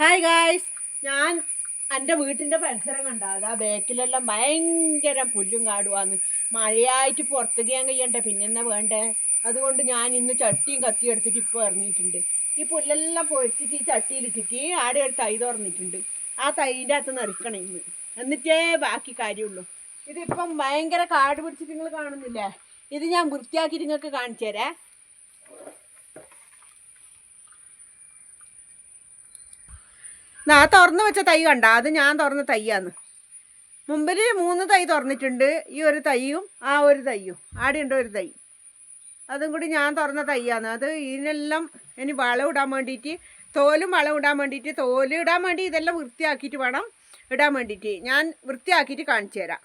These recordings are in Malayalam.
ഹായ് ഗായ്സ് ഞാൻ എന്റെ വീട്ടിന്റെ പരിസരം കണ്ട ആ ബാക്കിലെല്ലാം ഭയങ്കര പുല്ലും കാടുവാന്ന്. മഴയായിട്ട് പുറത്തുകയാൻ കഴിയണ്ടേ? പിന്നെന്നാ വേണ്ടേ? അതുകൊണ്ട് ഞാൻ ഇന്ന് ചട്ടിയും കത്തിയെടുത്തിട്ട് ഇപ്പോൾ ഇറങ്ങിയിട്ടുണ്ട്. ഈ പുല്ലെല്ലാം പൊരിച്ചിട്ട് ഈ ചട്ടിയിലിട്ടിട്ട് ആടെ ഒരു തൈ തുറന്നിട്ടുണ്ട്. ആ തൈന്റെ അകത്ത് നിറക്കണം ഇന്ന്. എന്നിട്ടേ ബാക്കി കാര്യമുള്ളൂ. ഇതിപ്പം ഭയങ്കര കാട് പിടിച്ചിട്ട് നിങ്ങൾ കാണുന്നില്ലേ? ഇത് ഞാൻ വൃത്തിയാക്കിയിട്ട് നിങ്ങൾക്ക് കാണിച്ചു തരാം ആ തുറന്നു വെച്ച തൈ കണ്ട. അത് ഞാൻ തുറന്ന തയ്യാന്ന് മുമ്പിൽ മൂന്ന് തൈ തുറന്നിട്ടുണ്ട്. ഈ ഒരു തൈയും ആ ഒരു തൈയും. ആടെയുണ്ട് ഒരു തൈ? അതും കൂടി ഞാൻ തുറന്ന തൈയാണ് അത് ഇതിനെല്ലാം ഇനി വളം ഇടാൻ വേണ്ടിയിട്ട് തോലും വളം ഇടാൻ വേണ്ടിയിട്ട് തോൽ ഇടാൻ വേണ്ടി ഇതെല്ലാം വൃത്തിയാക്കിയിട്ട് വേണം ഇടാൻ വേണ്ടിയിട്ട്. ഞാൻ വൃത്തിയാക്കിയിട്ട് കാണിച്ചു തരാം.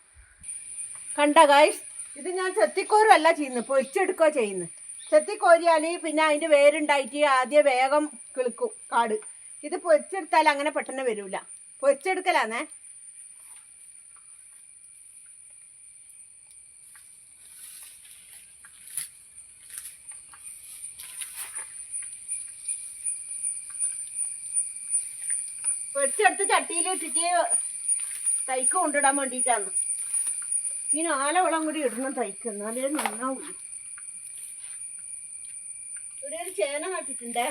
കണ്ട ഗായ്സ് ഇത് ഞാൻ ചെത്തിക്കോരുമല്ല ചെയ്യുന്നത് പൊരിച്ചെടുക്കുക ചെയ്യുന്നത് ചെത്തിക്കോരിയാൽ പിന്നെ അതിന്റെ വേരുണ്ടായിട്ട് ആദ്യം വേഗം കിളുക്കും കാട്. ഇത് പൊരിച്ചെടുത്താൽ അങ്ങനെ പെട്ടെന്ന് വരൂല. പൊരിച്ചെടുക്കലാന്നേ. പൊരിച്ചെടുത്ത് ചട്ടിയിലിട്ടിട്ട് തൈക്ക് കൊണ്ടിടാൻ വേണ്ടിയിട്ടാണ്. ഈ നാലവളം കൂടി ഇടണം തൈക്ക് എന്നാലേ നന്നാവൂ ഇവിടെ ഒരു ചേന നട്ടിട്ടുണ്ടേ.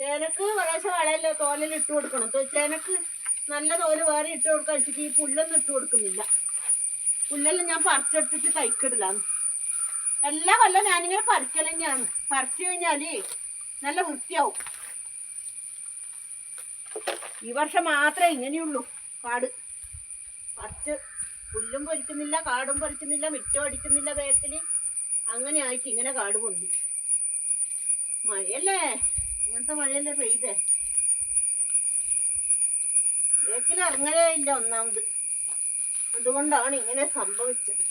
ചേനക്ക് പ്രാവശ്യം വളയല്ലോ തോലിൽ ഇട്ട് കൊടുക്കണം. ചേനക്ക് നല്ല തോൽ വേറെ ഇട്ട് കൊടുക്കാൻ വെച്ചിട്ട് ഈ പുല്ലൊന്നും ഇട്ട് കൊടുക്കുന്നില്ല. പുല്ലെല്ലാം ഞാൻ പറിച്ചെടുത്തിട്ട് തൈക്കിടലാണ് എല്ലാ കൊല്ലം ഞാനിങ്ങനെ പറിക്കൽ തന്നെയാണ്. പറിച്ചു കഴിഞ്ഞാൽ നല്ല വൃത്തിയാവും. ഈ വർഷം മാത്രമേ ഇങ്ങനെയുള്ളൂ കാട്. പറിച്ച് പുല്ലും പൊരിക്കുന്നില്ല കാടും പൊരിക്കുന്നില്ല മിറ്റം അടിക്കുന്നില്ല വേക്കിൽ അങ്ങനെ ആയിട്ട് ഇങ്ങനെ കാട് പൊന്തി. മഴയല്ലേ? ഇങ്ങനത്തെ മഴയല്ലേ പെയ്തേ? വേക്കിൽ ഇറങ്ങലേ ഇല്ല ഒന്നാമത്. അതുകൊണ്ടാണ് ഇങ്ങനെ സംഭവിച്ചത്.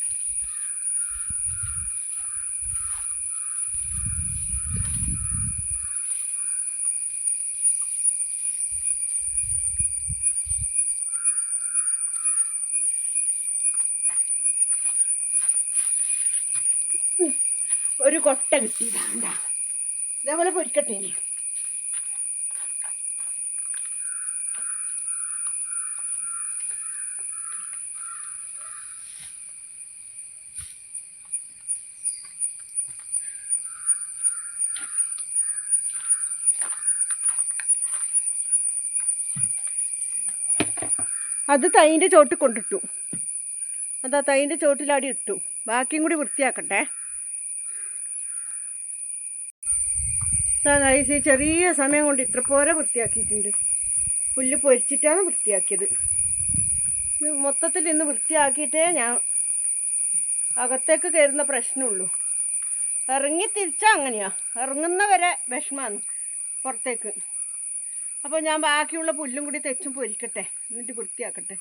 ഒരു കൊട്ട കിട്ടിയതാണ്ട ഇതേപോലെ പൊരിക്കട്ടെ ഇനി. അത് തൈന്റെ ചോട്ടിൽ കൊണ്ടിട്ടു. അതാ തൈന്റെ ചോട്ടിലാടി ഇട്ടു. ബാക്കിയും കൂടി വൃത്തിയാക്കട്ടെ. ഈ ചെറിയ സമയം കൊണ്ട് ഇത്ര പോരെ വൃത്തിയാക്കിയിട്ടുണ്ട്. പുല്ല് പൊരിച്ചിട്ടാണ് വൃത്തിയാക്കിയത്. മൊത്തത്തിൽ ഇന്ന് വൃത്തിയാക്കിയിട്ടേ ഞാൻ അകത്തേക്ക് കയറുന്ന പ്രശ്നമുള്ളൂ. ഇറങ്ങി തിരിച്ചാൽ അങ്ങനെയാണ് ഇറങ്ങുന്നവരെ വിഷമാണ് പുറത്തേക്ക്. അപ്പോൾ ഞാൻ ബാക്കിയുള്ള പുല്ലും കൂടി തെച്ചും പൊരിക്കട്ടെ. എന്നിട്ട് വൃത്തിയാക്കട്ടെ.